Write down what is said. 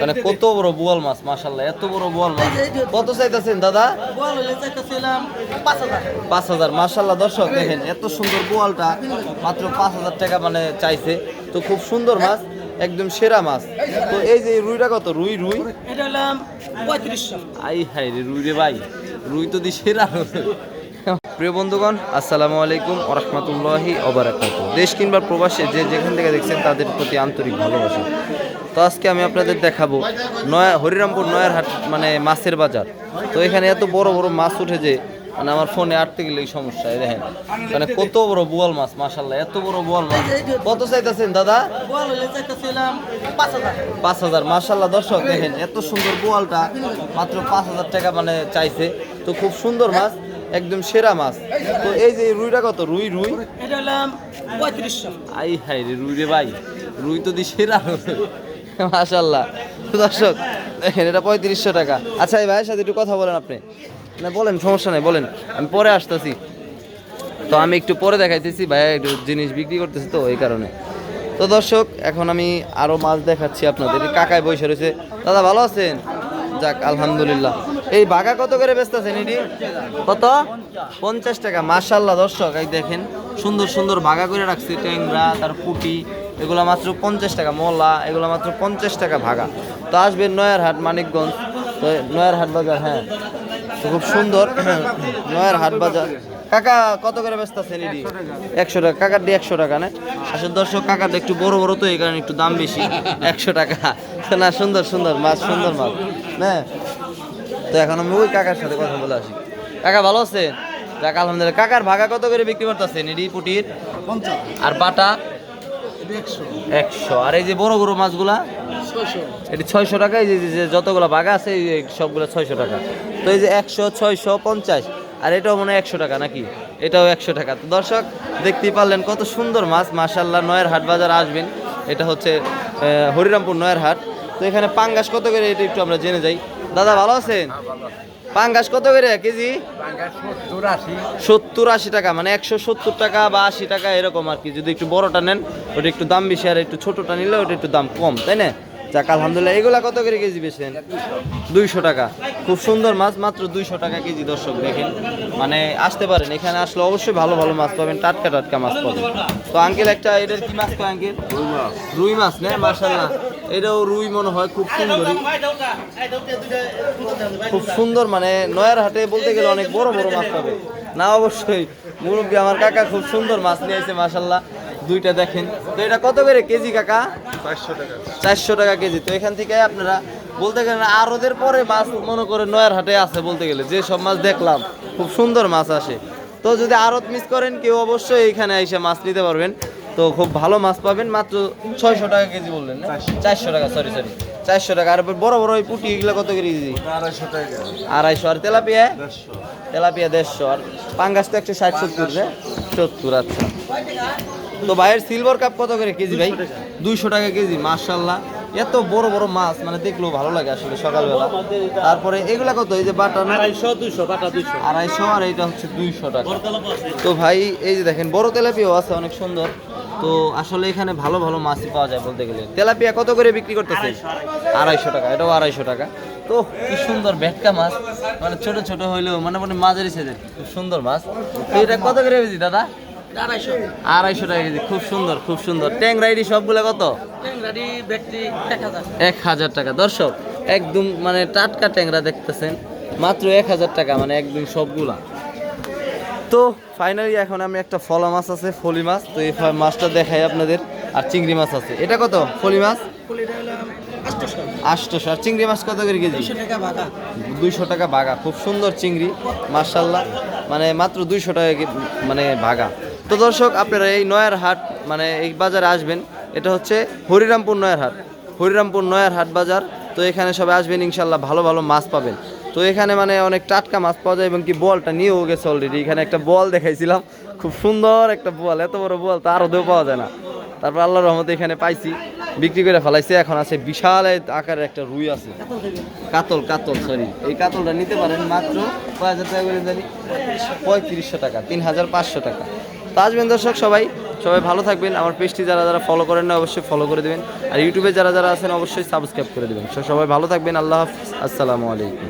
মানে কত বড় বোয়াল মাছ মাশাল্লাহ এত বড় বোয়াল মাছ। কত চাইতেছেন দাদা? পাঁচ হাজার। মার্শাল্লাহ দর্শক দেখেন এত সুন্দর বোয়ালটা মাত্র পাঁচ হাজার টাকা মানে চাইছে। তো খুব সুন্দর মাছ একদম সেরা মাছ। তো এই যে রুইটা কত? রুই রুই? এটা হলাম পঁয়ত্রিশশো। আই হাই রে রুই রে ভাই। রুই তো দি সেরা। প্রিয় বন্ধুগণ, আসসালামু আলাইকুম ওরহমতুল্লাহি অবরাকাত দেশ কিংবা প্রবাসে যে যেখান থেকে দেখছেন তাদের প্রতি আন্তরিক ভালোবাসা। তো আজকে আমি আপনাদের দেখাবো নয়া হরিরামপুর নয়ার হাট মানে মাছের বাজার। তো এখানে এত বড় বড় মাছ উঠে যে মানে আমার ফোনে আটতে গেলে সমস্যা দেখেন। মানে কত বড় বোয়াল মাছ মাশাল্লাহ এত বড় বোয়াল মাছ। কত চাইতেছেন, দাদা? পাঁচ হাজার মার্শাল্লাহ দর্শক, দেখেন, এত সুন্দর বোয়ালটা মাত্র পাঁচ হাজার টাকা মানে চাইছে। তো খুব সুন্দর মাছ। একদম সেরা মাছ। তো এই যে রুইটা কত? রুই রুই? আই হাই রে রুই রে ভাই। রুই তো দি সেরা। মাশাল্লাহ দর্শক দেখেন এটা পঁয়ত্রিশশো টাকা। আচ্ছা এই ভাইয়ের সাথে একটু কথা বলেন আপনি। না বলেন সমস্যা নেই বলেন। আমি পরে আসতেছি। তো আমি একটু পরে দেখাইতেছি ভাইয়া একটু জিনিস বিক্রি করতেছি তো এই কারণে। তো দর্শক এখন আমি আরও মাছ দেখাচ্ছি আপনাদের। কাকায় বসে রয়েছে। দাদা ভালো আছেন? যাক আলহামদুলিল্লাহ। এই বাঘা কত করে বেচতেছেন এটি? কত? পঞ্চাশ টাকা। মাশাল্লাহ দর্শক, এই দেখেন, সুন্দর সুন্দর বাঘা করে রাখছি। ট্যাংরা, তার পুটি, এগুলো মাত্র পঞ্চাশ টাকা। মোলা, এগুলো মাত্র পঞ্চাশ টাকা ভাগা। তো আসবেন নয়ার হাট মানিকগঞ্জ। তো নয়ার হাট বাজার হ্যাঁ। খুব সুন্দর নয়ার হাট বাজার। কাকা, কত করে ব্যস্ত আছেন এডি একশো টাকা। কাকার দিয়ে একশো টাকা, না? আসলে দর্শক, কাকার একটু বড় বড় তো, এই কারণে একটু দাম বেশি। একশো টাকা। না, সুন্দর সুন্দর মাছ সুন্দর মাছ। না তো এখন আমি ওই কাকার সাথে কথা বলে আসি। কাকা ভালো আছেন? যাক আলহামদুলিল্লাহ। কাকার ভাগা কত করে বিক্রি করতেছেন? এডি পুটির? আর বাটা? একশো। আর এই যে বড় বড় মাছগুলা? এটি ছয়শো টাকা এই যে যতগুলো বাঘা আছে সবগুলো ছয়শো টাকা। তো এই যে একশো ছয়শো পঞ্চাশ। আর এটাও মনে হয় একশো টাকা নাকি? এটাও একশো টাকা। তো দর্শক দেখতেই পারলেন কত সুন্দর মাছ। মাশাল্লাহ নয়ের হাট বাজার আসবেন। এটা হচ্ছে হরিরামপুর নয়ের হাট তো এখানে পাঙ্গাস কত করে এটা একটু আমরা জেনে যাই। দাদা ভালো আছেন? পাঙ্গাস কত করে কেজি? সত্তর আশি। টাকা মানে একশো সত্তর টাকা বা আশি টাকা এরকম আর কি। যদি একটু বড়টা নেন ওটা একটু দাম বেশি আর একটু ছোটটা নিলে ওটা একটু দাম কম তাই না? যাক আলহামদুলিল্লাহ। এগুলা কত করে কেজি বেছেন দুইশো। টাকা। খুব সুন্দর মাছ মাত্র দুইশো টাকা কেজি দর্শক দেখেন। মানে আসতে পারেন এখানে আসলে অবশ্যই ভালো ভালো মাছ পাবেন টাটকা টাটকা মাছ পাবেন। তো আঙ্কেল একটা এটার কি মাছ তো আঙ্কেল রুই মাছ। না? মার্শাল্লাহ এটাও রুই মনে হয় খুব সুন্দরই। খুব সুন্দর মানে নয়ার হাটে বলতে গেলে অনেক বড় বড় মাছ পাবে। না অবশ্যই। মুরব্বী আমার কাকা খুব সুন্দর মাছ নিয়ে এসে মাসাল্লাহ দুইটা দেখেন। তো এটা কত করে কেজি কাকা? চারশো টাকা। চারশো টাকা কেজি। তো এখান থেকে আপনারা বলতে গেলে আরদের পরে মাছ মনে করে নয়ার হাটে আছে বলতে গেলে। যে সব মাছ দেখলাম খুব সুন্দর মাছ আসে। তো যদি আড়ত মিস করেন কেউ অবশ্যই এখানে এসে মাছ নিতে পারবেন। তো খুব ভালো মাছ পাবেন মাত্র ছয়শো টাকা কেজি বললেন না? চারশো। টাকা সরি সরি চারশো টাকা আর বড় বড় ওই পুটি এগুলো কত করে কেজি? আড়াইশো টাকা আড়াইশো আর তেলাপিয়া? তেলাপিয়া দেড়শো আর পাঙ্গাস তো একশো ষাট সত্তর সত্তর আচ্ছা। তো ভাইয়ের সিলভার কাপ কত করে কেজি ভাই? দুইশো টাকা। কেজি মার্শাল্লাহ এত বড় বড় মাছ মানে দেখলেও ভালো লাগে আসলে সকালবেলা। তারপরে এগুলা কত? এই যে বাটা আড়াইশো দুইশো বাটা দুইশো। আড়াইশো আর এইটা হচ্ছে দুইশো টাকা। তো ভাই এই যে দেখেন বড় তেলাপিয়াও আছে অনেক সুন্দর। তো আসলে এখানে ভালো ভালো মাছই পাওয়া যায় বলতে গেলে। তেলাপিয়া কত করে বিক্রি করতেছে? আড়াইশো টাকা এটাও আড়াইশো টাকা। তো কি সুন্দর ভেটকা মাছ মানে ছোট ছোট হইলেও মানে মানে মাঝারি সাইজের খুব সুন্দর মাছ। তো এটা কত করে কেজি দাদা? আড়াইশো। টাকা কেজি খুব সুন্দর খুব সুন্দর। ট্যাংরাইডি সবগুলো কত? এক হাজার টাকা। দর্শক একদম মানে টাটকা ট্যাংরা দেখতেছেন মাত্র এক হাজার টাকা মানে একদম সবগুলা। তো ফাইনালি এখন আমি একটা ফলা মাছ আছে ফলি মাছ। তো এই মাছটা দেখাই আপনাদের। আর চিংড়ি মাছ আছে। এটা কত? ফলি মাছ? আটশোশো আর চিংড়ি মাছ কত করে কেজি? দুইশো টাকা ভাগা খুব সুন্দর চিংড়ি মার্শাল্লাহ মানে মাত্র দুইশো টাকা মানে ভাগা তো দর্শক আপনারা এই নয়ার হাট মানে এই বাজারে আসবেন। এটা হচ্ছে হরিরামপুর নয়ার হাট। হরিরামপুর নয়ার হাট বাজার। তো এখানে সবাই আসবেন ইনশাল্লাহ ভালো ভালো মাছ পাবেন। তো এখানে মানে অনেক টাটকা মাছ পাওয়া যায় এবং কি বলটা নিয়েও গেছে অলরেডি এখানে একটা বল দেখাইছিলাম, খুব সুন্দর একটা বল, এত বড় বল তো আরও দেও পাওয়া যায় না। তারপর আল্লাহর রহমতে এখানে পাইছি, বিক্রি করে ফেলাইছে, এখন আছে বিশাল আকারের একটা রুই আছে। কাতল কাতল সরি এই কাতলটা নিতে পারেন মাত্র কয় হাজার টাকা করে জানি? পঁয়ত্রিশশো টাকা তিন হাজার পাঁচশো টাকা। তো আসবেন দর্শক সবাই সবাই ভালো থাকবেন। আমার পেজটি যারা যারা ফলো করেন না, অবশ্যই ফলো করে দেবেন। আর ইউটিউবে যারা যারা আছেন, অবশ্যই সাবস্ক্রাইব করে দেবেন। সবাই ভালো থাকবেন, আল্লাহ হাফিজ। আসসালামু আলাইকুম।